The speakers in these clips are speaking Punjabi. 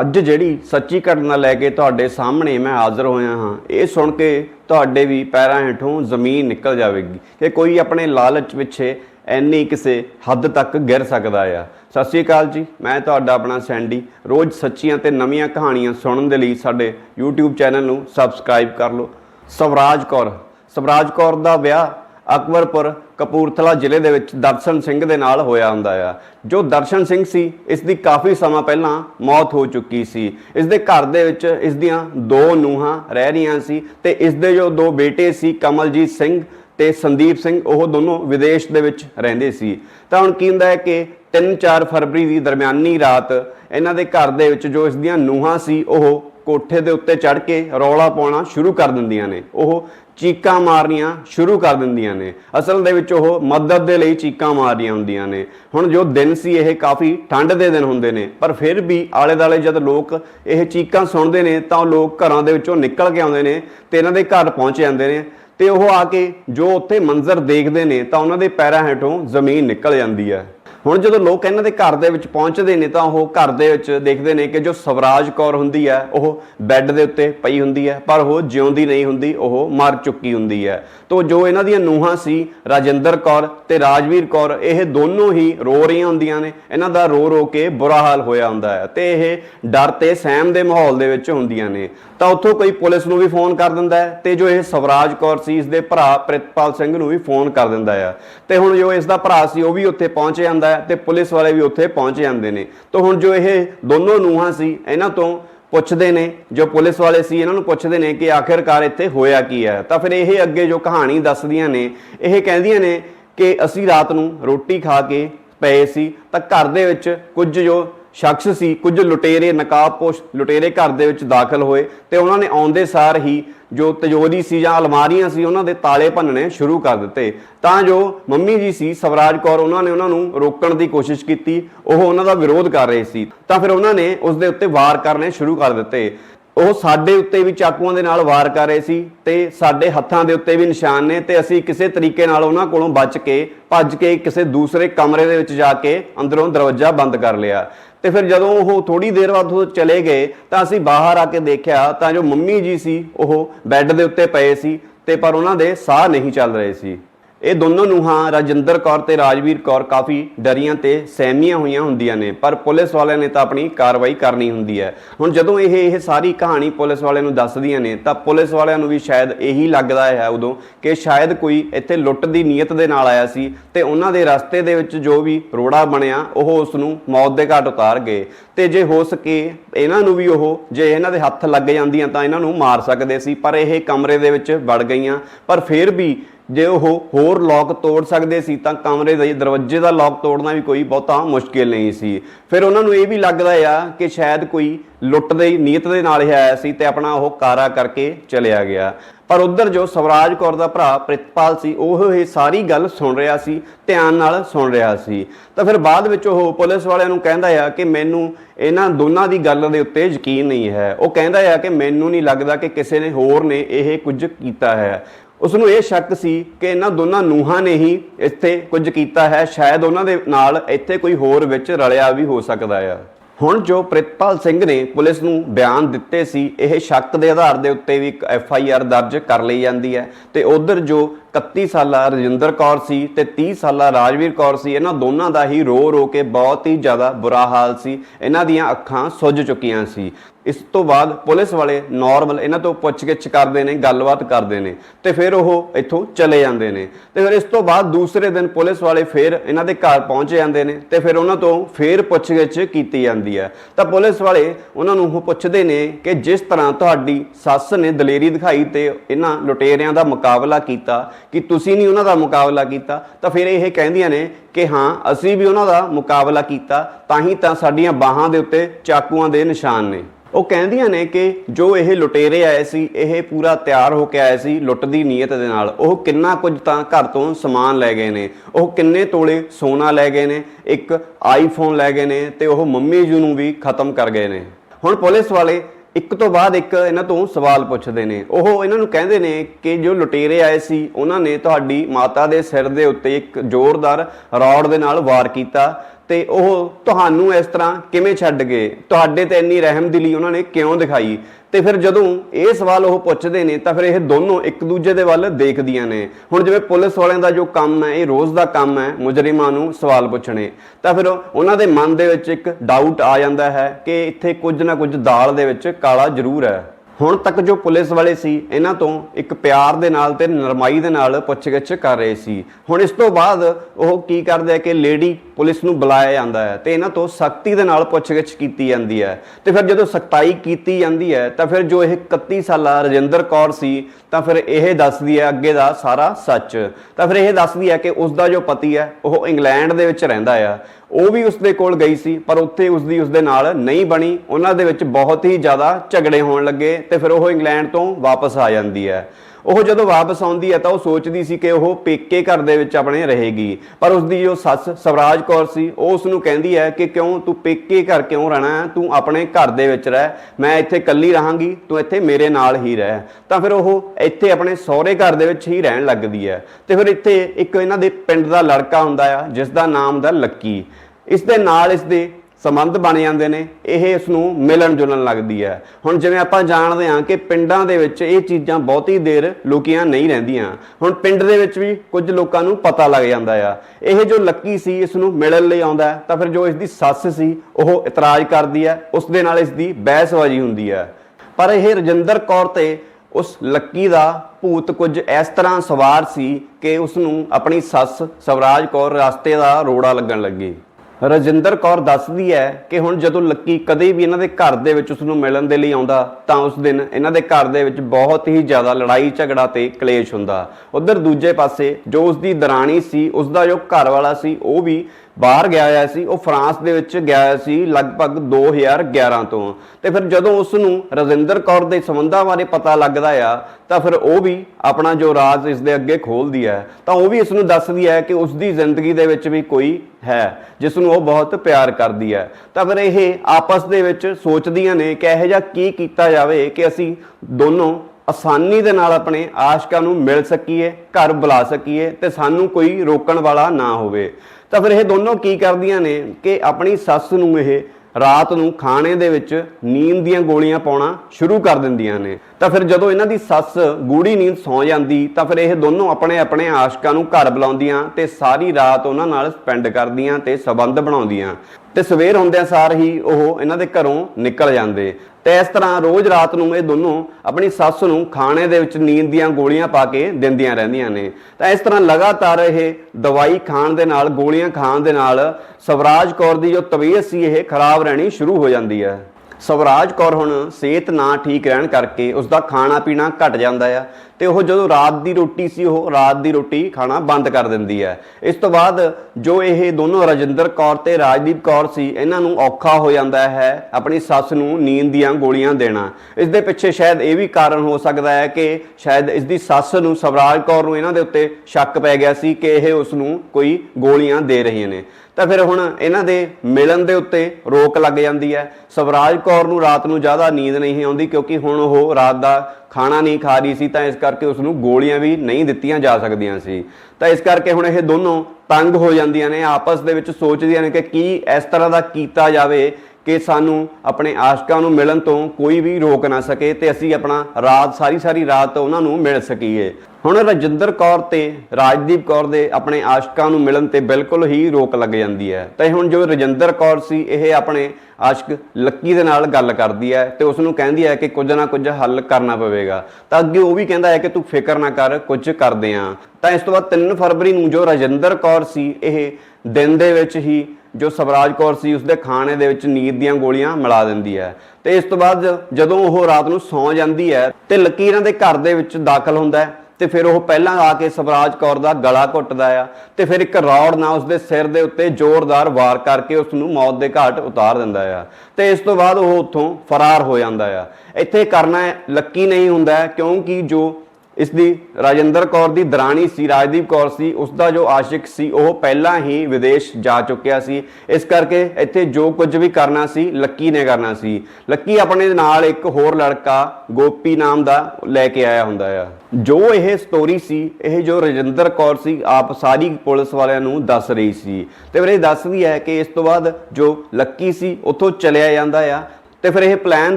ਅੱਜ ਜਿਹੜੀ ਸੱਚੀ ਘਟਨਾ ਲੈ ਕੇ ਤੁਹਾਡੇ ਸਾਹਮਣੇ ਮੈਂ ਹਾਜ਼ਰ ਹੋਇਆ ਹਾਂ, ਇਹ ਸੁਣ ਕੇ ਤੁਹਾਡੇ ਵੀ ਪੈਰਾਂ ਹੇਠੋਂ ਜ਼ਮੀਨ ਨਿਕਲ ਜਾਵੇਗੀ ਕਿ ਕੋਈ ਆਪਣੇ ਲਾਲਚ ਪਿੱਛੇ ਐਨੀ ਕਿਸੇ ਹੱਦ ਤੱਕ ਗਿਰ ਸਕਦਾ ਆ। ਸਤਿ ਸ਼੍ਰੀ ਅਕਾਲ ਜੀ, ਮੈਂ ਤੁਹਾਡਾ ਆਪਣਾ ਸੈਂਡੀ। ਰੋਜ਼ ਸੱਚੀਆਂ ਤੇ ਨਵੀਆਂ ਕਹਾਣੀਆਂ ਸੁਣਨ ਦੇ ਲਈ ਸਾਡੇ YouTube ਚੈਨਲ ਨੂੰ ਸਬਸਕ੍ਰਾਈਬ ਕਰ ਲਓ। ਸਵਰਾਜ ਕੌਰ ਸਵਰਾਜ ਕੌਰ ਦਾ ਵਿਆਹ ਅਕਬਰਪੁਰ ਕਪੂਰਥਲਾ ਜ਼ਿਲ੍ਹੇ ਦੇ ਵਿੱਚ ਦਰਸ਼ਨ ਸਿੰਘ ਦੇ ਨਾਲ ਹੋਇਆ ਹੁੰਦਾ ਆ। ਜੋ ਦਰਸ਼ਨ ਸਿੰਘ ਸੀ, ਇਸ ਦੀ ਕਾਫੀ ਸਮਾਂ ਪਹਿਲਾਂ ਮੌਤ ਹੋ ਚੁੱਕੀ ਸੀ। ਇਸ ਦੇ ਘਰ ਦੇ ਵਿੱਚ ਇਸ ਦੀਆਂ ਦੋ ਨੂੰਹਾਂ ਰਹਿ ਰਹੀਆਂ ਸੀ ਤੇ ਇਸ ਦੇ ਜੋ ਦੋ ਬੇਟੇ ਸੀ, ਕਮਲਜੀਤ ਸਿੰਘ ਤੇ ਸੰਦੀਪ ਸਿੰਘ, ਉਹ ਦੋਨੋਂ ਵਿਦੇਸ਼ ਦੇ ਵਿੱਚ ਰਹਿੰਦੇ ਸੀ। ਤਾਂ ਹੁਣ ਕੀ ਹੁੰਦਾ ਹੈ ਕਿ 3-4 ਫਰਵਰੀ ਦੀ ਦਰਮਿਆਨੀ ਰਾਤ ਇਹਨਾਂ ਦੇ ਘਰ ਦੇ ਵਿੱਚ ਜੋ ਇਸ ਦੀਆਂ ਨੂਹਾਂ ਸੀ, ਉਹ ਕੋਠੇ ਦੇ ਉੱਤੇ ਚੜ੍ਹ ਕੇ ਰੌਲਾ ਪਾਉਣਾ ਸ਼ੁਰੂ ਕਰ ਦਿੰਦੀਆਂ ਨੇ। ਉਹ ਚੀਕਾਂ ਮਾਰਨੀਆਂ ਸ਼ੁਰੂ ਕਰ ਦਿੰਦੀਆਂ ਨੇ। ਅਸਲ ਦੇ ਵਿੱਚ ਉਹ ਮਦਦ ਦੇ ਲਈ ਚੀਕਾਂ ਮਾਰਦੀਆਂ ਹੁੰਦੀਆਂ ਨੇ। ਹੁਣ ਜੋ ਦਿਨ ਸੀ, ਇਹ ਕਾਫੀ ਠੰਡ ਦੇ ਦਿਨ ਹੁੰਦੇ ਨੇ। ਪਰ ਫਿਰ ਵੀ ਆਲੇ ਦਾਲੇ ਜਦ ਲੋਕ ਇਹ ਚੀਕਾਂ ਸੁਣਦੇ ਨੇ, ਤਾਂ ਉਹ ਲੋਕ ਘਰਾਂ ਦੇ ਵਿੱਚੋਂ ਨਿਕਲ ਕੇ ਆਉਂਦੇ ਨੇ ਤੇ ਇਹਨਾਂ ਦੇ ਘਰ ਪਹੁੰਚ ਜਾਂਦੇ ਨੇ। ਤੇ ਉਹ ਆ ਕੇ ਜੋ ਉੱਥੇ ਮੰਜ਼ਰ ਦੇਖਦੇ ਨੇ, ਤਾਂ ਉਹਨਾਂ ਦੇ ਪੈਰਾਂ ਹੇਠੋਂ ਜ਼ਮੀਨ ਨਿਕਲ ਜਾਂਦੀ ਹੈ। ਹੁਣ ਜਦੋਂ ਲੋਕ ਇਹਨਾਂ ਦੇ ਘਰ ਦੇ ਵਿੱਚ ਪਹੁੰਚਦੇ ਨੇ ਤਾਂ ਉਹ ਘਰ ਦੇ ਵਿੱਚ ਦੇਖਦੇ ਨੇ ਕਿ ਜੋ ਸਵਰਾਜ ਕੌਰ ਹੁੰਦੀ ਹੈ, ਉਹ ਬੈੱਡ ਦੇ ਉੱਤੇ ਪਈ ਹੁੰਦੀ ਹੈ, ਪਰ ਉਹ ਜਿਉਂਦੀ ਨਹੀਂ ਹੁੰਦੀ, ਉਹ ਮਰ ਚੁੱਕੀ ਹੁੰਦੀ ਹੈ। ਤੋਂ ਜੋ ਇਹਨਾਂ ਦੀਆਂ ਨੂਹਾਂ ਸੀ, ਰਾਜਿੰਦਰ ਕੌਰ ਤੇ ਰਾਜਵੀਰ ਕੌਰ, ਇਹ ਦੋਨੋਂ ਹੀ ਰੋ ਰਹੀਆਂ ਹੁੰਦੀਆਂ ਨੇ। ਇਹਨਾਂ ਦਾ ਰੋ ਰੋ ਕੇ ਬੁਰਾ ਹਾਲ ਹੋਇਆ ਹੁੰਦਾ ਹੈ ਤੇ ਇਹ ਡਰ ਤੇ ਸਹਿਮ ਦੇ ਮਾਹੌਲ ਦੇ ਵਿੱਚ ਹੁੰਦੀਆਂ ਨੇ। ਤਾਂ ਉੱਥੋਂ ਕੋਈ ਪੁਲਿਸ ਨੂੰ ਵੀ ਫੋਨ ਕਰ ਦਿੰਦਾ ਹੈ ਤੇ ਜੋ ਇਹ ਸਵਰਾਜ ਕੌਰ ਸੀ ਇਸ ਦੇ ਭਰਾ ਪ੍ਰਿਤਪਾਲ ਸਿੰਘ ਨੂੰ ਵੀ ਫੋਨ ਕਰ ਦਿੰਦਾ ਆ ਤੇ ਹੁਣ ਜੋ ਇਸ ਦਾ ਭਰਾ ਸੀ, ਉਹ ਵੀ ਉੱਥੇ ਪਹੁੰਚ ਜਾਂਦਾ ਹੈ ਤੇ ਪੁਲਿਸ ਵਾਲੇ ਵੀ ਉੱਥੇ ਪਹੁੰਚ ਜਾਂਦੇ ਨੇ। ਤਾਂ ਹੁਣ ਜੋ ਇਹ ਦੋਨੋਂ ਨੂਹਾਂ ਸੀ, ਇਹਨਾਂ ਤੋਂ ਪੁੱਛਦੇ ਨੇ, ਜੋ ਪੁਲਿਸ ਵਾਲੇ ਸੀ, ਇਹਨਾਂ ਨੂੰ ਪੁੱਛਦੇ ਨੇ ਕਿ ਆਖਿਰਕਾਰ ਇੱਥੇ ਹੋਇਆ ਕੀ ਹੈ। ਤਾਂ ਫਿਰ ਇਹ ਅੱਗੇ ਜੋ ਕਹਾਣੀ ਦੱਸਦੀਆਂ ਨੇ, ਇਹ ਕਹਿੰਦੀਆਂ ਨੇ ਕਿ ਅਸੀਂ ਰਾਤ ਨੂੰ ਰੋਟੀ ਖਾ ਕੇ ਪਏ ਸੀ, ਤਾਂ ਘਰ ਦੇ ਵਿੱਚ ਕੁਝ ਜੋ ਸ਼ਖਸ ਸੀ, ਕੁਝ ਲੁਟੇਰੇ, ਨਕਾਬਪੋਸ਼ ਲੁਟੇਰੇ ਘਰ ਦੇ ਵਿੱਚ ਦਾਖਲ ਹੋਏ ਤੇ ਉਹਨਾਂ ਨੇ ਆਉਂਦੇ ਸਾਰ ਹੀ ਜੋ ਤਜੋਰੀ ਸੀ ਜਾਂ ਅਲਮਾਰੀਆਂ ਸੀ, ਉਹਨਾਂ ਦੇ ਤਾਲੇ ਭੰਨਣੇ ਸ਼ੁਰੂ ਕਰ ਦਿੱਤੇ। ਤਾਂ ਜੋ ਮੰਮੀ ਜੀ ਸੀ, ਸਵਰਾਜ ਕੌਰ, ਉਹਨਾਂ ਨੇ ਉਹਨਾਂ ਨੂੰ ਰੋਕਣ ਦੀ ਕੋਸ਼ਿਸ਼ ਕੀਤੀ, ਉਹ ਉਹਨਾਂ ਦਾ ਵਿਰੋਧ ਕਰ ਰਹੇ ਸੀ। ਤਾਂ ਫਿਰ ਉਹਨਾਂ ਨੇ ਉਸ ਦੇ ਉੱਤੇ ਵਾਰ ਕਰਨੇ ਸ਼ੁਰੂ ਕਰ ਦਿੱਤੇ। ਉਹ ਸਾਡੇ ਉੱਤੇ ਵੀ ਚਾਕੂਆਂ ਦੇ ਨਾਲ ਵਾਰ ਕਰ ਰਹੇ ਸੀ ਤੇ ਸਾਡੇ ਹੱਥਾਂ ਦੇ ਉੱਤੇ ਵੀ ਨਿਸ਼ਾਨ ਨੇ ਤੇ ਅਸੀਂ ਕਿਸੇ ਤਰੀਕੇ ਨਾਲ ਉਹਨਾਂ ਕੋਲੋਂ ਬਚ ਕੇ, ਭੱਜ ਕੇ ਕਿਸੇ ਦੂਸਰੇ ਕਮਰੇ ਦੇ ਵਿੱਚ ਜਾ ਕੇ ਅੰਦਰੋਂ ਦਰਵਾਜ਼ਾ ਬੰਦ ਕਰ ਲਿਆ। ਤੇ ਫਿਰ ਜਦੋਂ ਉਹ ਥੋੜੀ ਦੇਰ ਬਾਅਦ ਉਹ ਚਲੇ ਗਏ, ਤਾਂ ਅਸੀਂ ਬਾਹਰ ਆ ਕੇ ਦੇਖਿਆ, ਤਾਂ ਜੋ ਮੰਮੀ ਜੀ ਸੀ, ਉਹ ਬੈੱਡ ਦੇ ਉੱਤੇ ਪਏ ਸੀ ਤੇ ਪਰ ਉਹਨਾਂ ਦੇ ਸਾਹ ਨਹੀਂ ਚੱਲ ਰਹੇ ਸੀ। ਇਹ ਦੋਨੋਂ ਨੂੰਹਾਂ ਰਾਜਿੰਦਰ ਕੌਰ ਤੇ ਰਾਜਵੀਰ ਕੌਰ ਕਾਫੀ ਡਰੀਆਂ ਤੇ ਸਹਿਮੀਆਂ ਹੋਈਆਂ ਹੁੰਦੀਆਂ ਨੇ, ਪਰ ਪੁਲਿਸ ਵਾਲਿਆਂ ਨੇ ਤਾਂ ਆਪਣੀ ਕਾਰਵਾਈ ਕਰਨੀ ਹੁੰਦੀ ਹੈ। ਹੁਣ ਜਦੋਂ ਇਹ ਇਹ ਸਾਰੀ ਕਹਾਣੀ ਪੁਲਿਸ ਵਾਲਿਆਂ ਨੂੰ ਦੱਸਦੀਆਂ ਨੇ, ਤਾਂ ਪੁਲਿਸ ਵਾਲਿਆਂ ਨੂੰ ਵੀ ਸ਼ਾਇਦ ਇਹੀ ਲੱਗਦਾ ਹੈ ਉਦੋਂ ਕਿ ਸ਼ਾਇਦ ਕੋਈ ਇੱਥੇ ਲੁੱਟ ਦੀ ਨੀਅਤ ਦੇ ਨਾਲ ਆਇਆ ਸੀ ਤੇ ਉਹਨਾਂ ਦੇ ਰਸਤੇ ਦੇ ਵਿੱਚ ਜੋ ਵੀ ਰੋੜਾ ਬਣਿਆ, ਉਹ ਉਸ ਨੂੰ ਮੌਤ ਦੇ ਘਾਟ ਉਤਾਰ ਗਏ। ਤੇ ਜੇ ਹੋ ਸਕੇ ਇਹਨਾਂ ਨੂੰ ਵੀ ਉਹ, ਜੇ ਇਹਨਾਂ ਦੇ ਹੱਥ ਲੱਗ ਜਾਂਦੀਆਂ ਤਾਂ ਇਹਨਾਂ ਨੂੰ ਮਾਰ ਸਕਦੇ ਸੀ, ਪਰ ਇਹ ਕਮਰੇ ਦੇ ਵਿੱਚ ਵੜ ਗਈਆਂ। ਪਰ ਫਿਰ ਵੀ ਜੇ ਉਹ ਹੋਰ ਲੋਕ ਤੋੜ ਸਕਦੇ ਸੀ, ਤਾਂ ਕਮਰੇ ਦੇ ਦਰਵਾਜ਼ੇ ਦਾ ਲੋਕ ਤੋੜਨਾ ਵੀ ਕੋਈ ਬਹੁਤਾ ਮੁਸ਼ਕਿਲ ਨਹੀਂ ਸੀ। ਫਿਰ ਉਹਨਾਂ ਨੂੰ ਇਹ ਵੀ ਲੱਗਦਾ ਆ ਕਿ ਸ਼ਾਇਦ ਕੋਈ ਲੁੱਟ ਦੀ, ਨੀਅਤ ਦੇ ਨਾਲ ਹੀ ਆਇਆ ਸੀ ਤੇ ਆਪਣਾ ਉਹ ਕਾਰਾ ਕਰਕੇ ਚਲਿਆ ਗਿਆ। ਪਰ ਉਧਰ ਜੋ ਸਵਰਾਜ ਕੌਰ ਦਾ ਭਰਾ ਪ੍ਰਿਤਪਾਲ ਸੀ, ਉਹ ਇਹ ਸਾਰੀ ਗੱਲ ਸੁਣ ਰਿਹਾ ਸੀ, ਧਿਆਨ ਨਾਲ ਸੁਣ ਰਿਹਾ ਸੀ। ਤਾਂ ਫਿਰ ਬਾਅਦ ਵਿੱਚ ਉਹ ਪੁਲਿਸ ਵਾਲਿਆਂ ਨੂੰ ਕਹਿੰਦਾ ਆ ਕਿ ਮੈਨੂੰ ਇਹਨਾਂ ਦੋਨਾਂ ਦੀ ਗੱਲ ਦੇ ਉੱਤੇ ਯਕੀਨ ਨਹੀਂ ਹੈ। ਉਹ ਕਹਿੰਦਾ ਆ ਕਿ ਮੈਨੂੰ ਨਹੀਂ ਲੱਗਦਾ ਕਿ ਕਿਸੇ ਨੇ ਹੋਰ ਨੇ ਇਹ ਕੁਝ ਕੀਤਾ ਹੈ। ਉਸ ਨੂੰ ਇਹ ਸ਼ੱਕ ਸੀ ਕਿ ਇਹਨਾਂ ਦੋਨਾਂ ਨੂਹਾਂ ਨੇ ਹੀ ਇੱਥੇ ਕੁਝ ਕੀਤਾ ਹੈ, ਸ਼ਾਇਦ ਉਹਨਾਂ ਦੇ ਨਾਲ ਇੱਥੇ ਕੋਈ ਹੋਰ ਵਿੱਚ ਰਲਿਆ ਵੀ ਹੋ ਸਕਦਾ ਆ। ਹੁਣ ਜੋ ਪ੍ਰਿਤਪਾਲ ਸਿੰਘ ਨੇ ਪੁਲਿਸ ਨੂੰ ਬਿਆਨ ਦਿੱਤੇ ਸੀ, ਇਹ ਸ਼ੱਕ ਦੇ ਆਧਾਰ ਦੇ ਉੱਤੇ ਵੀ ਇੱਕ ਐਫ ਆਈ ਆਰ ਦਰਜ ਕਰ ਲਈ ਜਾਂਦੀ ਹੈ ਤੇ ਉਧਰ ਜੋ 31 ਸਾਲਾ ਰਜਿੰਦਰ ਕੌਰ ਸੀ ਤੇ 30 ਸਾਲਾ ਰਾਜਵੀਰ ਕੌਰ ਸੀ। ਇਹਨਾਂ ਦੋਨਾਂ ਦਾ ਹੀ ਰੋ ਰੋ ਕੇ ਬਹੁਤ ਹੀ ਜ਼ਿਆਦਾ ਬੁਰਾ ਹਾਲ ਸੀ। ਇਹਨਾਂ ਦੀਆਂ ਅੱਖਾਂ ਸੁੱਜ ਚੁੱਕੀਆਂ ਸੀ। ਇਸ ਤੋਂ ਬਾਅਦ ਪੁਲਿਸ ਵਾਲੇ ਨਾਰਮਲ ਇਹਨਾਂ ਤੋਂ ਪੁੱਛਗਿੱਛ ਕਰਦੇ ਨੇ, ਗੱਲਬਾਤ ਕਰਦੇ ਨੇ ਤੇ ਫਿਰ ਉਹ ਇੱਥੋਂ ਚਲੇ ਜਾਂਦੇ ਨੇ। ਤੇ ਫਿਰ ਇਸ ਤੋਂ ਬਾਅਦ ਦੂਸਰੇ ਦਿਨ ਪੁਲਿਸ ਵਾਲੇ ਫਿਰ ਇਹਨਾਂ ਦੇ ਘਰ ਪਹੁੰਚ ਜਾਂਦੇ ਨੇ ਤੇ ਫਿਰ ਉਹਨਾਂ ਤੋਂ ਫਿਰ ਪੁੱਛਗਿੱਛ ਕੀਤੀ ਜਾਂਦੀ ਹੈ। ਤਾਂ ਪੁਲਿਸ ਵਾਲੇ ਉਹਨਾਂ ਨੂੰ ਉਹ ਪੁੱਛਦੇ ਨੇ ਕਿ ਜਿਸ ਤਰ੍ਹਾਂ ਤੁਹਾਡੀ ਸੱਸ ਨੇ ਦਲੇਰੀ ਦਿਖਾਈ ਤੇ ਇਹਨਾਂ ਲੁਟੇਰਿਆਂ ਦਾ ਮੁਕਾਬਲਾ ਕੀਤਾ ਕਿ ਤੁਸੀਂ ਨਹੀਂ ਉਹਨਾਂ ਦਾ ਮੁਕਾਬਲਾ ਕੀਤਾ, ਤਾਂ ਫਿਰ ਇਹ ਕਹਿੰਦੀਆਂ ਨੇ ਕਿ ਹਾਂ, ਅਸੀਂ ਵੀ ਉਹਨਾਂ ਦਾ ਮੁਕਾਬਲਾ ਕੀਤਾ, ਤਾਂ ਹੀ ਤਾਂ ਸਾਡੀਆਂ ਬਾਹਾਂ ਦੇ ਉੱਤੇ ਚਾਕੂਆਂ ਦੇ ਨਿਸ਼ਾਨ ਨੇ। ਉਹ ਕਹਿੰਦੀਆਂ ਨੇ ਕਿ ਜੋ ਇਹ ਲੁਟੇਰੇ ਆਏ ਸੀ, ਇਹ ਪੂਰਾ ਤਿਆਰ ਹੋ ਕੇ ਆਏ ਸੀ ਲੁੱਟ ਦੀ ਨੀਅਤ ਦੇ ਨਾਲ। ਉਹ ਕਿੰਨਾ ਕੁਝ ਤਾਂ ਘਰ ਤੋਂ ਸਮਾਨ ਲੈ ਗਏ ਨੇ। ਉਹ ਕਿੰਨੇ ਤੋਲੇ ਸੋਨਾ ਲੈ ਗਏ ਨੇ, ਇੱਕ ਆਈਫੋਨ ਲੈ ਗਏ ਨੇ ਤੇ ਉਹ ਮੰਮੀ ਜੀ ਨੂੰ ਵੀ ਖਤਮ ਕਰ ਗਏ ਨੇ। ਹੁਣ ਪੁਲਿਸ ਵਾਲੇ ਇੱਕ ਤੋਂ ਬਾਅਦ ਇੱਕ ਇਹਨਾਂ ਤੋਂ ਸਵਾਲ ਪੁੱਛਦੇ ਨੇ। ਉਹ ਇਹਨਾਂ ਨੂੰ ਕਹਿੰਦੇ ਨੇ ਕਿ ਜੋ ਲੁਟੇਰੇ ਆਏ ਸੀ, ਉਹਨਾਂ ਨੇ ਤੁਹਾਡੀ ਮਾਤਾ ਦੇ ਸਿਰ ਦੇ ਉੱਤੇ ਇੱਕ ਜ਼ੋਰਦਾਰ ਰੌਡ ਦੇ ਨਾਲ ਵਾਰ ਕੀਤਾ। ਤੇ ਉਹ ਤੁਹਾਨੂੰ ਇਸ ਤਰ੍ਹਾਂ ਕਿਵੇਂ ਛੱਡ ਗਏ? ਤੁਹਾਡੇ ਤੇ ਇੰਨੀ ਰਹਿਮਦਿਲੀ ਉਹਨਾਂ ਨੇ ਕਿਉਂ ਦਿਖਾਈ? ਤੇ ਫਿਰ ਜਦੋਂ ਇਹ ਸਵਾਲ ਉਹ ਪੁੱਛਦੇ ਨੇ, ਤਾਂ ਫਿਰ ਇਹ ਦੋਨੋਂ ਇੱਕ ਦੂਜੇ ਦੇ ਵੱਲ ਦੇਖਦੀਆਂ ਨੇ। ਹੁਣ ਜਿਵੇਂ ਪੁਲਿਸ ਵਾਲਿਆਂ ਦਾ ਜੋ ਕੰਮ ਹੈ, ਇਹ ਰੋਜ਼ ਦਾ ਕੰਮ ਹੈ, ਮੁਜਰਮਾਂ ਨੂੰ ਸਵਾਲ ਪੁੱਛਣੇ। ਤਾਂ ਫਿਰ ਉਹਨਾਂ ਦੇ ਮਨ ਦੇ ਵਿੱਚ ਇੱਕ ਡਾਊਟ ਆ ਜਾਂਦਾ ਹੈ ਕਿ ਇੱਥੇ ਕੁਝ ਨਾ ਕੁਝ ਦਾਲ ਦੇ ਵਿੱਚ ਕਾਲਾ ਜ਼ਰੂਰ ਹੈ। ਹੁਣ ਤੱਕ ਜੋ ਪੁਲਿਸ ਵਾਲੇ ਸੀ, ਇਹਨਾਂ ਤੋਂ ਇੱਕ ਪਿਆਰ ਦੇ ਨਾਲ ਤੇ ਨਰਮਾਈ ਦੇ ਨਾਲ ਪੁੱਛਗਿੱਛ ਕਰ ਰਹੇ ਸੀ। ਹੁਣ ਇਸ ਤੋਂ ਬਾਅਦ ਉਹ ਕੀ ਕਰਦੇ ਆ ਕਿ ਲੇਡੀ ਪੁਲਿਸ ਨੂੰ ਬੁਲਾਇਆ ਜਾਂਦਾ ਹੈ ਤੇ ਇਹਨਾਂ ਤੋਂ ਸਖਤੀ ਦੇ ਨਾਲ ਪੁੱਛਗਿੱਛ ਕੀਤੀ ਜਾਂਦੀ ਹੈ। ਤੇ ਫਿਰ ਜਦੋਂ ਸਖਤਾਈ ਕੀਤੀ ਜਾਂਦੀ ਹੈ, ਤਾਂ ਫਿਰ ਜੋ ਇਹ 31 ਸਾਲਾ ਰਜਿੰਦਰ ਕੌਰ ਸੀ, ਤਾਂ ਫਿਰ ਇਹ ਦੱਸਦੀ ਹੈ ਅੱਗੇ ਦਾ ਸਾਰਾ ਸੱਚ। ਤਾਂ ਫਿਰ ਇਹ ਦੱਸਦੀ ਹੈ ਕਿ ਉਸ ਦਾ ਜੋ ਪਤੀ ਹੈ, ਉਹ ਇੰਗਲੈਂਡ ਦੇ ਵਿੱਚ ਰਹਿੰਦਾ ਆ। ਉਹ ਵੀ ਉਸਦੇ ਕੋਲ ਗਈ ਸੀ, ਪਰ ਉੱਥੇ ਉਸਦੀ ਉਸਦੇ ਨਾਲ ਨਹੀਂ ਬਣੀ। ਉਹਨਾਂ ਦੇ ਵਿੱਚ ਬਹੁਤ ਹੀ ਜ਼ਿਆਦਾ ਝਗੜੇ ਹੋਣ ਲੱਗੇ ਤੇ ਫਿਰ ਉਹ ਇੰਗਲੈਂਡ ਤੋਂ ਵਾਪਸ ਆ ਜਾਂਦੀ ਹੈ। ਉਹ ਜਦੋਂ ਵਾਪਸ ਆਉਂਦੀ ਹੈ ਤਾਂ ਉਹ ਸੋਚਦੀ ਸੀ ਕਿ ਉਹ ਪੇਕੇ ਘਰ ਦੇ ਵਿੱਚ ਆਪਣੇ ਰਹੇਗੀ। ਪਰ ਉਸਦੀ ਜੋ ਸੱਸ ਸਵਰਾਜ ਕੌਰ ਸੀ, ਉਹ ਉਸ ਨੂੰ ਕਹਿੰਦੀ ਹੈ ਕਿ ਕਿਉਂ ਤੂੰ ਪੇਕੇ ਘਰ ਕਿਉਂ ਰਹਿਣਾ ਹੈ? ਤੂੰ ਆਪਣੇ ਘਰ ਦੇ ਵਿੱਚ ਰਹਿ। ਮੈਂ ਇੱਥੇ ਇਕੱਲੀ ਰਹਾਂਗੀ, ਤੂੰ ਇੱਥੇ ਮੇਰੇ ਨਾਲ ਹੀ ਰਹਿ। ਤਾਂ ਫਿਰ ਉਹ ਇੱਥੇ ਆਪਣੇ ਸਹੁਰੇ ਘਰ ਦੇ ਵਿੱਚ ਹੀ ਰਹਿਣ ਲੱਗਦੀ ਹੈ। ਤੇ ਫਿਰ ਇੱਥੇ ਇੱਕ ਇਹਨਾਂ ਦੇ ਪਿੰਡ ਦਾ ਲੜਕਾ ਹੁੰਦਾ ਆ ਜਿਸ ਦਾ ਨਾਮ ਦਾ ਲੱਕੀ। ਇਸ ਦੇ ਨਾਲ ਇਸ ਦੇ ਸੰਬੰਧ ਬਣ ਜਾਂਦੇ ਨੇ, ਇਹ ਇਸ ਨੂੰ ਮਿਲਣ ਜੁਲਣ ਲੱਗਦੀ ਹੈ। ਹੁਣ ਜਿਵੇਂ ਆਪਾਂ ਜਾਣਦੇ ਹਾਂ ਕਿ ਪਿੰਡਾਂ ਦੇ ਵਿੱਚ ਇਹ ਚੀਜ਼ਾਂ ਬਹੁਤੀ ਦੇਰ ਲੁਕੀਆਂ ਨਹੀਂ ਰਹਿੰਦੀਆਂ। ਹੁਣ ਪਿੰਡ ਦੇ ਵਿੱਚ ਵੀ ਕੁਝ ਲੋਕਾਂ ਨੂੰ ਪਤਾ ਲੱਗ ਜਾਂਦਾ ਆ। ਇਹ ਜੋ ਲੱਕੀ ਸੀ ਇਸ ਨੂੰ ਮਿਲਣ ਲਈ ਆਉਂਦਾ ਤਾਂ ਫਿਰ ਜੋ ਇਸ ਦੀ ਸੱਸ ਸੀ, ਉਹ ਇਤਰਾਜ਼ ਕਰਦੀ ਹੈ, ਉਸ ਦੇ ਨਾਲ ਇਸ ਦੀ ਬਹਿਸਬਾਜ਼ੀ ਹੁੰਦੀ ਹੈ। ਪਰ ਇਹ ਰਜਿੰਦਰ ਕੌਰ ਤੇ ਉਸ ਲੱਕੀ ਦਾ ਭੂਤ ਕੁਝ ਇਸ ਤਰ੍ਹਾਂ ਸਵਾਰ ਸੀ ਕਿ ਉਸ ਨੂੰ ਆਪਣੀ ਸੱਸ ਸਵਰਾਜ ਕੌਰ ਰਸਤੇ ਦਾ ਰੋੜਾ ਲੱਗਣ ਲੱਗੀ। ਰਜਿੰਦਰ ਕੌਰ ਦੱਸਦੀ ਹੈ ਕਿ ਹੁਣ ਜਦੋਂ ਲੱਕੀ ਕਦੇ ਵੀ ਇਹਨਾਂ ਦੇ ਘਰ ਦੇ ਵਿੱਚ ਉਸ ਨੂੰ ਮਿਲਣ ਦੇ ਲਈ ਆਉਂਦਾ, ਤਾਂ ਉਸ ਦਿਨ ਇਹਨਾਂ ਦੇ ਘਰ ਦੇ ਵਿੱਚ ਬਹੁਤ ਹੀ ਜ਼ਿਆਦਾ ਲੜਾਈ ਝਗੜਾ ਤੇ ਕਲੇਸ਼ ਹੁੰਦਾ। ਉਧਰ ਦੂਜੇ ਪਾਸੇ ਜੋ ਉਸ ਦੀ ਦਰਾਣੀ ਸੀ ਉਸ ਦਾ ਜੋ ਘਰ ਵਾਲਾ ਸੀ, ਉਹ ਵੀ ਬਾਹਰ ਗਿਆ ਹੋਇਆ ਸੀ, ਉਹ ਫਰਾਂਸ ਦੇ ਵਿੱਚ ਗਿਆ ਹੋਇਆ ਸੀ ਲਗਭਗ 2011 ਤੋਂ। ਤੇ ਫਿਰ ਜਦੋਂ ਉਸ ਨੂੰ ਰਜਿੰਦਰ ਕੌਰ ਦੇ ਸੰਬੰਧਾਂ ਬਾਰੇ ਪਤਾ ਲੱਗਦਾ ਆ, ਤਾਂ ਫਿਰ ਉਹ ਵੀ ਆਪਣਾ ਜੋ ਰਾਜ਼ ਇਸ ਦੇ ਅੱਗੇ ਖੋਲਦੀ ਹੈ, ਤਾਂ ਉਹ ਵੀ ਇਸ ਨੂੰ ਦੱਸਦੀ ਹੈ ਕਿ ਉਸ ਦੀ ਜ਼ਿੰਦਗੀ ਦੇ ਵਿੱਚ ਵੀ ਕੋਈ ਹੈ ਜਿਸ ਨੂੰ ਉਹ ਬਹੁਤ ਪਿਆਰ ਕਰਦੀ ਹੈ। ਤਾਂ ਫਿਰ ਇਹ ਆਪਸ ਦੇ ਵਿੱਚ ਸੋਚਦੀਆਂ ਨੇ ਕਿ ਇਹੋ ਜਿਹਾ ਕੀ ਕੀਤਾ ਜਾਵੇ ਕਿ ਅਸੀਂ ਦੋਨੋਂ ਆਸਾਨੀ ਦੇ ਨਾਲ ਆਪਣੇ ਆਸ਼ਕਾਂ ਨੂੰ ਮਿਲ ਸਕੀਏ, ਘਰ ਬੁਲਾ ਸਕੀਏ ਤੇ ਸਾਨੂੰ ਕੋਈ ਰੋਕਣ ਵਾਲਾ ਨਾ ਹੋਵੇ। ਤਾਂ ਫਿਰ ਇਹ ਦੋਨੋਂ ਕੀ ਕਰਦੀਆਂ ਨੇ ਕਿ ਆਪਣੀ ਸੱਸ ਨੂੰ ਇਹ ਰਾਤ ਨੂੰ ਖਾਣੇ ਦੇ ਵਿੱਚ ਨੀਂਦ ਦੀਆਂ ਗੋਲੀਆਂ ਪਾਉਣਾ ਸ਼ੁਰੂ ਕਰ ਦਿੰਦੀਆਂ ਨੇ। ਤਾਂ ਫਿਰ ਜਦੋਂ ਇਹਨਾਂ ਦੀ ਸੱਸ ਗੂੜੀ ਨੀਂਦ ਸੌ ਜਾਂਦੀ, ਤਾਂ ਫਿਰ ਇਹ ਦੋਨੋਂ ਆਪਣੇ ਆਪਣੇ ਆਸ਼ਕਾਂ ਨੂੰ ਘਰ ਬੁਲਾਉਂਦੀਆਂ ਤੇ ਸਾਰੀ ਰਾਤ ਉਹਨਾਂ ਨਾਲ ਸਪੈਂਡ ਕਰਦੀਆਂ ਤੇ ਸਬੰਧ ਬਣਾਉਂਦੀਆਂ। ਤੇ ਸਵੇਰ ਹੁੰਦਿਆਂ ਸਾਰ ਹੀ ਉਹ ਇਹਨਾਂ ਦੇ ਘਰੋਂ ਨਿਕਲ ਜਾਂਦੇ। ਤੇ ਇਸ ਤਰ੍ਹਾਂ ਰੋਜ਼ ਰਾਤ ਨੂੰ ਇਹ ਦੋਨੋਂ ਆਪਣੀ ਸੱਸ ਨੂੰ ਖਾਣੇ ਦੇ ਵਿੱਚ ਨੀਂਦ ਦੀਆਂ ਗੋਲੀਆਂ ਪਾ ਕੇ ਦਿੰਦੀਆਂ ਰਹਿੰਦੀਆਂ ਨੇ। ਤਾਂ ਇਸ ਤਰ੍ਹਾਂ ਲਗਾਤਾਰ ਇਹ ਦਵਾਈ ਖਾਣ ਦੇ ਨਾਲ, ਗੋਲੀਆਂ ਖਾਣ ਦੇ ਨਾਲ ਸਵਰਾਜ ਕੌਰ ਦੀ ਜੋ ਤਬੀਅਤ ਸੀ, ਇਹ ਖਰਾਬ ਰਹਿਣੀ ਸ਼ੁਰੂ ਹੋ ਜਾਂਦੀ ਹੈ। ਸਵਰਾਜ ਕੌਰ ਹੁਣ ਸਿਹਤ ਨਾ ਠੀਕ ਰਹਿਣ ਕਰਕੇ ਉਸ ਦਾ ਖਾਣਾ ਪੀਣਾ ਘਟ ਜਾਂਦਾ ਆ। ਤੇ ਉਹ ਜਦੋਂ ਰਾਤ ਦੀ ਰੋਟੀ ਸੀ, ਉਹ ਰਾਤ ਦੀ ਰੋਟੀ ਖਾਣਾ ਬੰਦ ਕਰ ਦਿੰਦੀ ਹੈ। ਇਸ ਤੋਂ ਬਾਅਦ ਜੋ ਇਹ ਦੋਨੋਂ ਰਜਿੰਦਰ ਕੌਰ ਤੇ ਰਾਜਦੀਪ ਕੌਰ ਸੀ, ਇਹਨਾਂ ਨੂੰ ਔਖਾ ਹੋ ਜਾਂਦਾ ਹੈ ਆਪਣੀ ਸੱਸ ਨੂੰ ਨੀਂਦ ਦੀਆਂ ਗੋਲੀਆਂ ਦੇਣਾ। ਇਸ ਦੇ ਪਿੱਛੇ ਸ਼ਾਇਦ ਇਹ ਵੀ ਕਾਰਨ ਹੋ ਸਕਦਾ ਹੈ ਕਿ ਸ਼ਾਇਦ ਇਸ ਦੀ ਸੱਸ ਨੂੰ ਸਵਰਾਜ ਕੌਰ ਨੂੰ ਇਹਨਾਂ ਦੇ ਉੱਤੇ ਸ਼ੱਕ ਪੈ ਗਿਆ ਸੀ ਕਿ ਇਹ ਉਸ ਨੂੰ ਕੋਈ ਗੋਲੀਆਂ ਦੇ ਰਹੀਆਂ ਨੇ। ਤਾਂ ਫਿਰ ਹੁਣ ਇਹਨਾਂ ਦੇ ਮਿਲਣ ਦੇ ਉੱਤੇ ਰੋਕ ਲੱਗ ਜਾਂਦੀ ਹੈ। ਸਵਰਾਜ ਕੌਰ ਨੂੰ ਰਾਤ ਨੂੰ ਜ਼ਿਆਦਾ ਨੀਂਦ ਨਹੀਂ ਆਉਂਦੀ ਕਿਉਂਕਿ ਹੁਣ ਉਹ ਰਾਤ ਦਾ ਖਾਣਾ ਨਹੀਂ ਖਾ ਰਹੀ ਸੀ ਤਾਂ ਇਸ ਕਰਕੇ ਉਸ ਨੂੰ ਗੋਲੀਆਂ ਵੀ ਨਹੀਂ ਦਿੱਤੀਆਂ ਜਾ ਸਕਦੀਆਂ ਸੀ। ਤਾਂ ਇਸ ਕਰਕੇ ਹੁਣ ਇਹ ਦੋਨੋਂ ਤੰਗ ਹੋ ਜਾਂਦੀਆਂ ਨੇ, ਆਪਸ ਦੇ ਵਿੱਚ ਸੋਚਦੀਆਂ ਨੇ ਕਿ ਕੀ ਇਸ ਤਰ੍ਹਾਂ ਦਾ ਕੀਤਾ ਜਾਵੇ ਕਿ ਸਾਨੂੰ ਆਪਣੇ ਆਸ਼ਕਾਂ ਨੂੰ ਮਿਲਣ ਤੋਂ ਕੋਈ ਵੀ ਰੋਕ ਨਾ ਸਕੇ ਤੇ ਅਸੀਂ ਆਪਣਾ ਰਾਤ ਸਾਰੀ ਸਾਰੀ ਰਾਤ ਉਹਨਾਂ ਨੂੰ ਮਿਲ ਸਕੀਏ। ਹੁਣ ਰਜਿੰਦਰ ਕੌਰ ਤੇ ਰਾਜਦੀਪ ਕੌਰ ਦੇ ਆਪਣੇ ਆਸ਼ਕਾਂ ਨੂੰ ਮਿਲਣ ਤੇ ਬਿਲਕੁਲ ਹੀ ਰੋਕ ਲੱਗ ਜਾਂਦੀ ਹੈ। ਤੇ ਹੁਣ ਜੋ ਰਜਿੰਦਰ ਕੌਰ ਸੀ, ਇਹ ਆਪਣੇ ਆਸ਼ਕ ਲੱਕੀ ਦੇ ਨਾਲ ਗੱਲ ਕਰਦੀ ਹੈ ਤੇ ਉਸ ਨੂੰ ਕਹਿੰਦੀ ਹੈ ਕਿ ਕੁਝ ਨਾ ਕੁਝ ਹੱਲ ਕਰਨਾ ਪਵੇਗਾ। ਤਾਂ ਅੱਗੇ ਉਹ ਵੀ ਕਹਿੰਦਾ ਹੈ ਕਿ ਤੂੰ ਫਿਕਰ ਨਾ ਕਰ, ਕੁਝ ਕਰਦੇ ਆ। ਤਾਂ ਇਸ ਤੋਂ ਬਾਅਦ 3 ਫਰਵਰੀ ਨੂੰ ਜੋ ਰਜਿੰਦਰ ਕੌਰ ਸੀ, ਇਹ ਦਿਨ ਦੇ ਵਿੱਚ ਹੀ ਜੋ ਸਵਰਾਜ ਕੌਰ ਸੀ, ਉਸਦੇ ਖਾਣੇ ਦੇ ਵਿੱਚ ਨੀਂਦ ਦੀਆਂ ਗੋਲੀਆਂ ਮਿਲਾ ਦਿੰਦੀ ਹੈ। ਤੇ ਇਸ ਤੋਂ ਬਾਅਦ ਜਦੋਂ ਉਹ ਰਾਤ ਨੂੰ ਸੌਂ ਜਾਂਦੀ ਹੈ ਤੇ ਲਕੀਰਾਂ ਦੇ ਘਰ ਦੇ ਵਿੱਚ ਦਾਖਲ ਹੁੰਦਾ ਹੈ ਤੇ ਫਿਰ ਉਹ ਪਹਿਲਾਂ ਆ ਕੇ ਸਵਰਾਜ ਕੌਰ ਦਾ ਗਲਾ ਘੁੱਟਦਾ ਆ ਤੇ ਫਿਰ ਇੱਕ ਰੌੜ ਨਾਲ ਉਸਦੇ ਸਿਰ ਦੇ ਉੱਤੇ ਜ਼ੋਰਦਾਰ ਵਾਰ ਕਰਕੇ ਉਸ ਨੂੰ ਮੌਤ ਦੇ ਘਾਟ ਉਤਾਰ ਦਿੰਦਾ ਆ। ਤੇ ਇਸ ਤੋਂ ਬਾਅਦ ਉਹ ਉੱਥੋਂ ਫਰਾਰ ਹੋ ਜਾਂਦਾ ਆ। ਇੱਥੇ ਕਰਨਾ ਲੱਕੀ ਨਹੀਂ ਹੁੰਦਾ, ਕਿਉਂਕਿ ਜੋ ਇਸ ਦੀ ਰਾਜਿੰਦਰ ਕੌਰ ਦੀ ਦਰਾਣੀ ਸੀ, ਰਾਜਦੀਪ ਕੌਰ ਸੀ ਉਸ ਦਾ ਜੋ ਆਸ਼ਿਕ ਸੀ, ਉਹ ਪਹਿਲਾਂ ਹੀ ਵਿਦੇਸ਼ ਜਾ ਚੁੱਕਿਆ ਸੀ। ਇਸ ਕਰਕੇ ਇੱਥੇ ਜੋ ਕੁਝ ਵੀ ਕਰਨਾ ਸੀ, ਲੱਕੀ ਨੇ ਕਰਨਾ ਸੀ। ਲੱਕੀ ਆਪਣੇ ਨਾਲ ਇੱਕ ਹੋਰ ਲੜਕਾ, ਗੋਪੀ ਨਾਮ ਦਾ, ਲੈ ਕੇ ਆਇਆ ਹੁੰਦਾ ਆ। ਜੋ ਇਹ ਸਟੋਰੀ ਸੀ, ਇਹ ਜੋ ਰਜਿੰਦਰ ਕੌਰ ਸੀ, ਆਪ ਸਾਰੀ ਪੁਲਿਸ ਵਾਲਿਆਂ ਨੂੰ ਦੱਸ ਰਹੀ ਸੀ। ਤੇ ਫਿਰ ਇਹ ਦੱਸਦੀ ਹੈ ਕਿ ਇਸ ਤੋਂ ਬਾਅਦ ਜੋ ਲੱਕੀ ਸੀ, ਉੱਥੋਂ ਚਲਿਆ ਜਾਂਦਾ ਆ। ਤੇ ਫਿਰ ਇਹ ਪਲਾਨ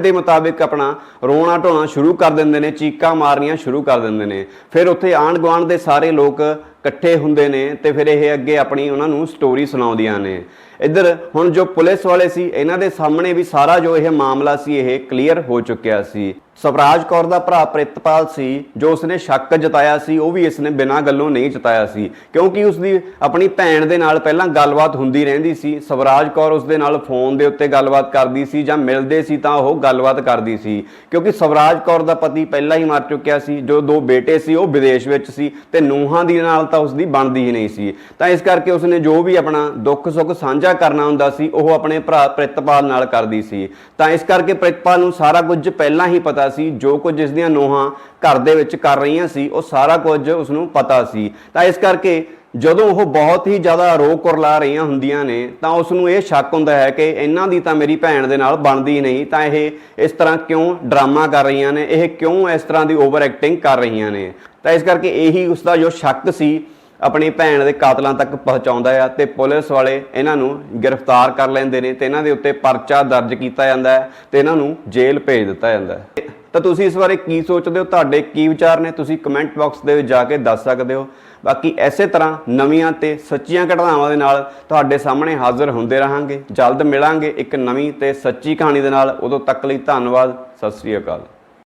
ਦੇ ਮੁਤਾਬਿਕ ਆਪਣਾ ਰੋਣਾ ਢੋਣਾ ਸ਼ੁਰੂ ਕਰ ਦਿੰਦੇ ਨੇ, ਚੀਕਾਂ ਮਾਰਨੀਆਂ ਸ਼ੁਰੂ ਕਰ ਦਿੰਦੇ ਨੇ। ਫਿਰ ਉੱਥੇ ਆਂਢ ਗੁਆਂਢ ਦੇ ਸਾਰੇ ਲੋਕ ਇਕੱਠੇ ਹੁੰਦੇ ਨੇ ਤੇ ਫਿਰ ਇਹ ਅੱਗੇ ਆਪਣੀ ਉਹਨਾਂ ਨੂੰ ਸਟੋਰੀ ਸੁਣਾਉਂਦੀਆਂ ਨੇ। ਇੱਧਰ ਹੁਣ ਜੋ ਪੁਲਿਸ ਵਾਲੇ ਸੀ, ਇਹਨਾਂ ਦੇ ਸਾਹਮਣੇ ਵੀ ਸਾਰਾ ਜੋ ਇਹ ਮਾਮਲਾ ਸੀ, ਇਹ ਕਲੀਅਰ ਹੋ ਚੁੱਕਿਆ ਸੀ। ਸਵਰਾਜ ਕੌਰ ਦਾ ਭਰਾ ਪ੍ਰਿਤਪਾਲ ਸੀ, ਜੋ ਉਸਨੇ ਸ਼ੱਕ ਜਤਾਇਆ ਸੀ, ਉਹ ਵੀ ਇਸਨੇ ਬਿਨਾਂ ਗੱਲੋਂ ਨਹੀਂ ਜਤਾਇਆ ਸੀ। ਕਿਉਂਕਿ ਉਸਦੀ ਆਪਣੀ ਭੈਣ ਦੇ ਨਾਲ ਪਹਿਲਾਂ ਗੱਲਬਾਤ ਹੁੰਦੀ ਰਹਿੰਦੀ ਸੀ, ਸਵਰਾਜ ਕੌਰ ਉਸਦੇ ਨਾਲ ਫੋਨ ਦੇ ਉੱਤੇ ਗੱਲਬਾਤ ਕਰਦੀ ਸੀ ਜਾਂ ਮਿਲਦੇ ਸੀ ਤਾਂ ਉਹ ਗੱਲਬਾਤ ਕਰਦੀ ਸੀ। ਕਿਉਂਕਿ ਸਵਰਾਜ ਕੌਰ ਦਾ ਪਤੀ ਪਹਿਲਾਂ ਹੀ ਮਰ ਚੁੱਕਿਆ ਸੀ, ਜੋ ਦੋ ਬੇਟੇ ਸੀ, ਉਹ ਵਿਦੇਸ਼ ਵਿੱਚ ਸੀ ਤੇ ਨੂੰਹਾਂ ਦੀ ਨਾਲ ਤਾਂ ਉਸਦੀ ਬਣਦੀ ਹੀ ਨਹੀਂ ਸੀ। ਤਾਂ ਇਸ ਕਰਕੇ ਉਸਨੇ ਜੋ ਵੀ ਆਪਣਾ ਦੁੱਖ ਸੁੱਖ ਸਾਂਝਾ ਕਰਨਾ ਹੁੰਦਾ ਸੀ, ਉਹ ਆਪਣੇ ਭਰਾ ਪ੍ਰਿਤਪਾਲ ਨਾਲ ਕਰਦੀ ਸੀ। ਤਾਂ ਇਸ ਕਰਕੇ ਪ੍ਰਿਤਪਾਲ ਨੂੰ ਸਾਰਾ ਕੁਝ ਪਹਿਲਾਂ ਹੀ ਪਤਾ ਸੀ, ਜੋ ਕੁਝ ਇਸ ਦੀਆਂ ਨੂੰਹਾਂ ਘਰ ਦੇ ਵਿੱਚ ਕਰ ਰਹੀਆਂ ਸੀ, ਉਹ ਸਾਰਾ ਕੁਝ ਉਸ ਨੂੰ ਪਤਾ ਸੀ। ਤਾਂ ਇਸ ਕਰਕੇ ਜਦੋਂ ਉਹ ਬਹੁਤ ਹੀ ਜ਼ਿਆਦਾ ਰੋ ਕੁਰਲਾ ਰਹੀਆਂ ਹੁੰਦੀਆਂ ਨੇ, ਤਾਂ ਉਸ ਨੂੰ ਇਹ ਸ਼ੱਕ ਹੁੰਦਾ ਹੈ ਕਿ ਇਹਨਾਂ ਦੀ ਤਾਂ ਮੇਰੀ ਭੈਣ ਦੇ ਨਾਲ ਬਣਦੀ ਨਹੀਂ, ਤਾਂ ਇਹ ਇਸ ਤਰ੍ਹਾਂ ਕਿਉਂ ਡਰਾਮਾ ਕਰ ਰਹੀਆਂ ਨੇ, ਇਹ ਕਿਉਂ ਇਸ ਤਰ੍ਹਾਂ ਦੀ ਓਵਰ ਐਕਟਿੰਗ ਕਰ ਰਹੀਆਂ ਨੇ? ਤਾਂ ਇਸ ਕਰਕੇ ਇਹੀ ਉਸ ਦਾ ਜੋ ਸ਼ੱਕ ਸੀ, ਆਪਣੀ ਭੈਣ ਦੇ ਕਾਤਲਾਂ ਤੱਕ ਪਹੁੰਚਾਉਂਦਾ ਆ ਤੇ ਪੁਲਿਸ ਵਾਲੇ ਇਹਨਾਂ ਨੂੰ ਗ੍ਰਿਫਤਾਰ ਕਰ ਲੈਂਦੇ ਨੇ ਤੇ ਇਹਨਾਂ ਦੇ ਉੱਤੇ ਪਰਚਾ ਦਰਜ ਕੀਤਾ ਜਾਂਦਾ ਹੈ ਤੇ ਇਹਨਾਂ ਨੂੰ ਜੇਲ੍ਹ ਭੇਜ ਦਿੱਤਾ ਜਾਂਦਾ ਹੈ। ਤਾਂ ਤੁਸੀਂ ਇਸ ਬਾਰੇ ਕੀ ਸੋਚਦੇ ਹੋ? ਤੁਹਾਡੇ ਕੀ ਵਿਚਾਰ ਨੇ? ਤੁਸੀਂ ਕਮੈਂਟ ਬਾਕਸ ਦੇ ਵਿੱਚ ਜਾ ਕੇ ਦੱਸ ਸਕਦੇ ਹੋ। ਬਾਕੀ ਐਸੇ ਤਰ੍ਹਾਂ ਨਵੀਆਂ ਤੇ ਸੱਚੀਆਂ ਘਟਨਾਵਾਂ ਦੇ ਨਾਲ ਤੁਹਾਡੇ ਸਾਹਮਣੇ ਹਾਜ਼ਰ ਹੁੰਦੇ ਰਹਾਂਗੇ। ਜਲਦ ਮਿਲਾਂਗੇ ਇੱਕ ਨਵੀਂ ਤੇ ਸੱਚੀ ਕਹਾਣੀ ਦੇ ਨਾਲ। ਉਦੋਂ ਤੱਕ ਲਈ ਧੰਨਵਾਦ। ਸਤਿ ਸ੍ਰੀ ਅਕਾਲ।